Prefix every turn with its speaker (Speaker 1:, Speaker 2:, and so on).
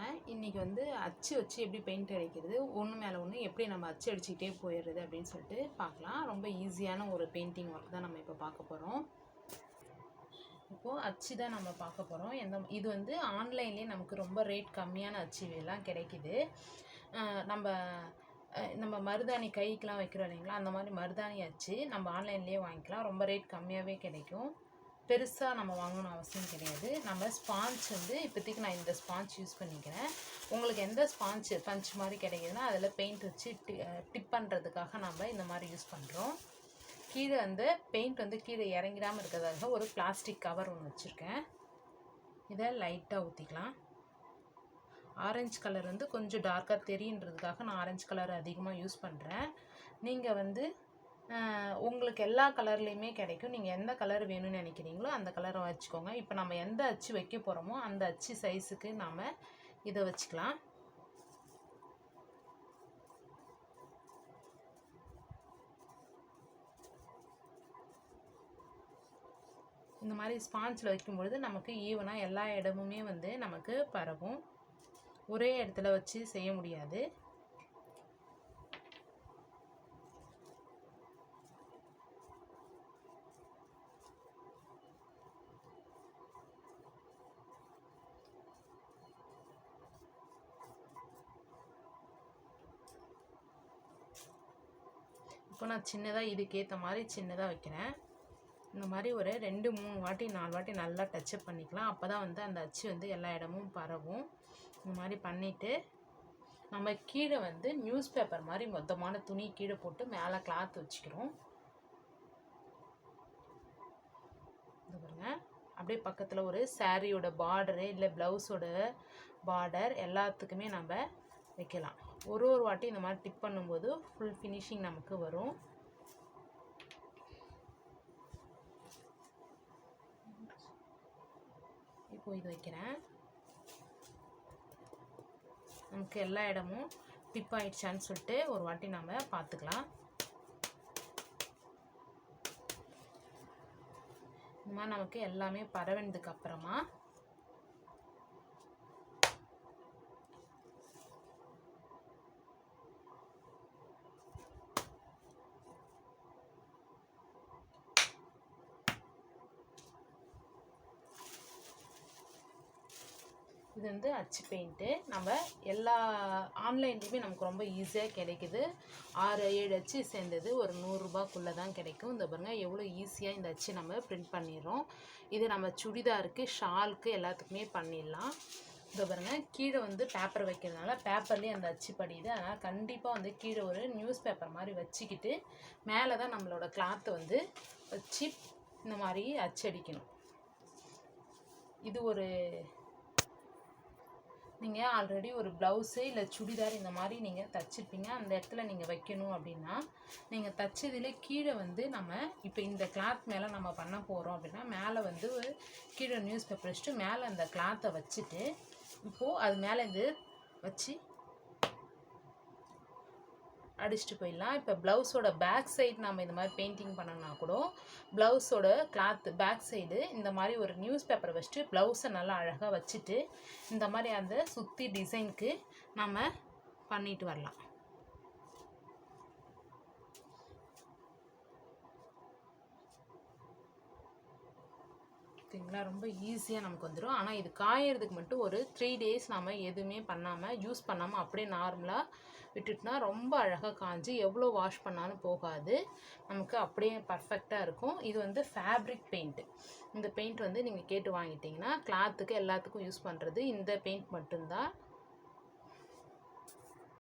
Speaker 1: நம்ம இன்றைக்கி வந்து அச்சு வச்சு எப்படி பெயிண்ட் அடிக்கிறது ஒன்று மேலே ஒன்று எப்படி நம்ம அச்சு அடிச்சுக்கிட்டே போயிடுறது அப்படின்னு சொல்லிட்டு பார்க்கலாம். ரொம்ப ஈஸியான ஒரு பெயிண்டிங் ஒர்க் தான் நம்ம இப்போ பார்க்க போகிறோம் இப்போது அச்சு தான் நம்ம பார்க்க போகிறோம் எந்த இது வந்து ஆன்லைன்லேயே நமக்கு ரொம்ப ரேட் கம்மியான அச்சு எல்லாம் கிடைக்குது. நம்ம நம்ம மருதாணி கைக்கெலாம் வைக்கிறோம் இல்லைங்களா? அந்த மாதிரி மருதாணி அச்சு நம்ம ஆன்லைன்லேயே வாங்கிக்கலாம். ரொம்ப ரேட் கம்மியாகவே கிடைக்கும். பெருசாக நம்ம வாங்கணும் அவசியம் கிடையாது. நம்ம ஸ்பாஞ்ச் வந்து இப்போதைக்கு நான் இந்த ஸ்பாஞ்ச் யூஸ் பண்ணிக்கிறேன். உங்களுக்கு எந்த ஸ்பாஞ்ச் பஞ்ச் மாதிரி கிடைக்குதுன்னா அதில் பெயிண்ட் வச்சு டி டிப் பண்ணுறதுக்காக நம்ம இந்த மாதிரி யூஸ் பண்ணுறோம் கீழே வந்து பெயிண்ட் வந்து கீழே இறங்கிடாமல் இருக்கிறதுக்காக ஒரு பிளாஸ்டிக் கவர் ஒன்று வச்சுருக்கேன். இதை லைட்டாக ஊற்றிக்கலாம் ஆரஞ்சு கலர் வந்து கொஞ்சம் டார்க்காக தெரியுன்றதுக்காக நான் ஆரஞ்சு கலர் அதிகமாக யூஸ் பண்ணுறேன் நீங்கள் வந்து உங்களுக்கு எல்லா கலர்லேயுமே கிடைக்கும். நீங்கள் எந்த கலர் வேணும்னு நினைக்கிறீங்களோ அந்த கலரை வச்சுக்கோங்க. இப்போ நம்ம எந்த அச்சு வைக்க போகிறோமோ அந்த அச்சு சைஸுக்கு நாம் இதை வச்சுக்கலாம். இந்த மாதிரி ஸ்பாஞ்சில் வைக்கும்பொழுது நமக்கு ஈவனாக எல்லா இடமுமே வந்து நமக்கு பரவும். ஒரே இடத்துல வச்சு செய்ய முடியாது. இப்போ நான் சின்னதாக இதுக்கேற்ற மாதிரி சின்னதாக வைக்கிறேன். இந்த மாதிரி ஒரு ரெண்டு மூணு வாட்டி நாலு வாட்டி நல்லா டச்சப் பண்ணிக்கலாம். அப்போ தான் வந்து அந்த அச்சு வந்து எல்லா இடமும் பரவும். இந்த மாதிரி பண்ணிவிட்டு நம்ம கீழே வந்து நியூஸ் பேப்பர் மாதிரி மொத்தமான துணி கீழே போட்டு மேலே கிளாத் வச்சுக்கிறோம். இது பாருங்க. அப்படியே பக்கத்தில் ஒரு சாரியோட பார்டரு இல்லை ப்ளவுஸோட பார்டர் எல்லாத்துக்குமே நம்ம வைக்கலாம். ஒரு ஒரு வாட்டி இந்த மாதிரி டிப் பண்ணும்போது ஃபுல் ஃபினிஷிங் நமக்கு வரும். இப்போ இது வைக்கிறேன். நமக்கு எல்லா இடமும் டிப் ஆயிடுச்சான்னு சொல்லிட்டு ஒரு வாட்டி நம்ம பார்த்துக்கலாம். இந்த மாதிரி நமக்கு எல்லாமே பரவினதுக்கு அப்புறமா இது வந்து அச்சு பெயிண்ட்டு நம்ம எல்லா ஆன்லைன்லேயுமே நமக்கு ரொம்ப ஈஸியாக கிடைக்குது. ஆறு ஏழு அச்சு சேர்ந்தது ஒரு நூறுரூபாக்குள்ளே தான் கிடைக்கும். இந்த பாருங்கள் எவ்வளோ ஈஸியாக இந்த அச்சு நம்ம பிரிண்ட் பண்ணிடுறோம். இது நம்ம சுடிதாருக்கு ஷாலுக்கு எல்லாத்துக்குமே பண்ணிடலாம். இந்த பாருங்க கீழே வந்து பேப்பர் வைக்கிறதுனால பேப்பர்லேயே அந்த அச்சு படியுது. அதனால் கண்டிப்பாக வந்து கீழே ஒரு நியூஸ் பேப்பர் மாதிரி வச்சுக்கிட்டு மேலே தான் நம்மளோட கிளாத்தை வந்து வச்சு இந்த மாதிரி அச்சடிக்கணும் இது ஒரு நீங்கள் ஆல்ரெடி ஒரு ப்ளவுஸு இல்லை சுடிதார் இந்த மாதிரி நீங்கள் தச்சிருப்பீங்க. அந்த இடத்துல நீங்கள் வைக்கணும் அப்படின்னா நீங்கள் தச்சதில் கீழே வந்து நம்ம இப்போ இந்த கிளாத் மேலே நம்ம பண்ண போகிறோம் அப்படின்னா மேலே வந்து ஒரு கீழே நியூஸ் பேப்பர் வச்சுட்டு மேலே அந்த கிளாத்தை வச்சுட்டு இப்போது அது மேலே இது வச்சு அடிச்சுட்டு போயிடலாம். இப்போ ப்ளவுஸோட பேக் சைடு நம்ம இந்த மாதிரி பெயிண்டிங் பண்ணோம்னா கூட ப்ளவுஸோட கிளாத் பேக் சைடு இந்த மாதிரி ஒரு நியூஸ் பேப்பர் வச்சுட்டு ப்ளவுஸை நல்லா அழகாக வச்சுட்டு இந்த மாதிரி அந்த சுற்றி டிசைனுக்கு நம்ம பண்ணிட்டு வரலாம். ஓகேங்களா ரொம்ப ஈஸியாக நமக்கு வந்துடும் ஆனால் இது காயறதுக்கு மட்டும் ஒரு த்ரீ டேஸ் நம்ம எதுவுமே பண்ணாமல் யூஸ் பண்ணாமல் அப்படியே நார்மலாக விட்டுட்டுனா ரொம்ப அழகாக காஞ்சி எவ்வளோ வாஷ் பண்ணாலும் போகாது. நமக்கு அப்படியே பர்ஃபெக்டாக இருக்கும். இது வந்து ஃபேப்ரிக் பெயிண்ட்டு இந்த பெயிண்ட் வந்து நீங்கள் கேட்டு வாங்கிட்டிங்கன்னா கிளாத்துக்கு எல்லாத்துக்கும் யூஸ் பண்ணுறது இந்த பெயிண்ட் மட்டும்தான்.